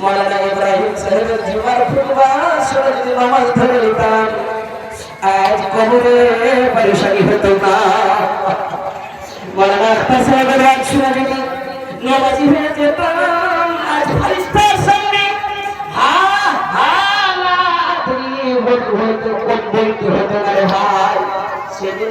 মৌলানা ইব্রাহিম সাহেবের জীবন ফুলবাস যদি নামাজ ধরে নিতাম আজ কবরে পরেশানি হতো না। মৌলানা আখতার সাহেবের রাগ শুনে যদি নামাজি হয়ে যেতাম আজ ফারিস্তার সামনে হা হা সেদিন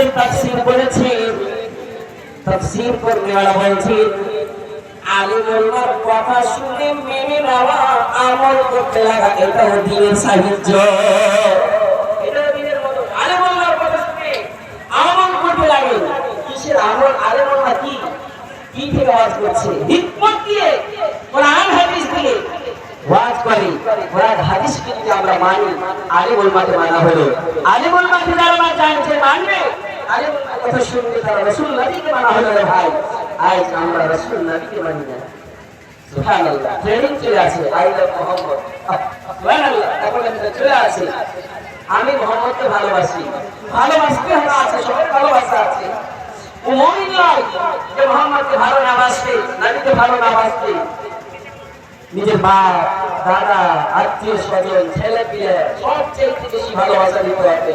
নিজের তাফসীর করেছেন তাফসীর করতে ওরা বলছেন কথা শুনে মেনে নেওয়া, আমল করতে লাগা দিনের কি? কি করছে? আমরা মানি। আলিম ওলামাকে মানা হলো। আলিম ওলামাকে যারা মানবে। আমরা আমি মোহাম্মদকে ভালোবাসি। ভালোবাসতে হলো আছে, সবাই ভালোবাসা আছে। মোহাম্মদকে ভালো না বাসবে নবীকে ভালো না বাসবে নিজের মা, দাদা, আত্মীয় স্বজন ছেলে পিলে সবচেয়ে বেশি ভালোবাসা দিতে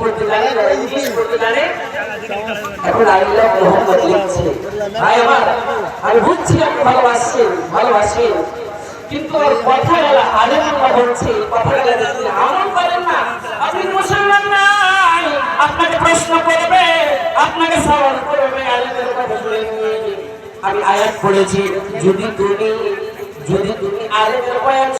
পড়তে জানে এখন আল্লাহ মোহাম্মদ লিখছে। ভাই, আমার, আমি বুঝছি আপনি ভালোবাসছেন ভালোবাসেন কিন্তু ওর কথা গেলা আলেম কথা বলছে কথা গেলা যদি আমল করেন না। আপনি মুসলমান নাই আপনাকে প্রশ্ন করবে, আপনাকে সওয়াল করবে, আলেমের কথা শুনে আমি আয়াত পড়েছি, যদি তুমি যদি তুমি আলেমের বয়ান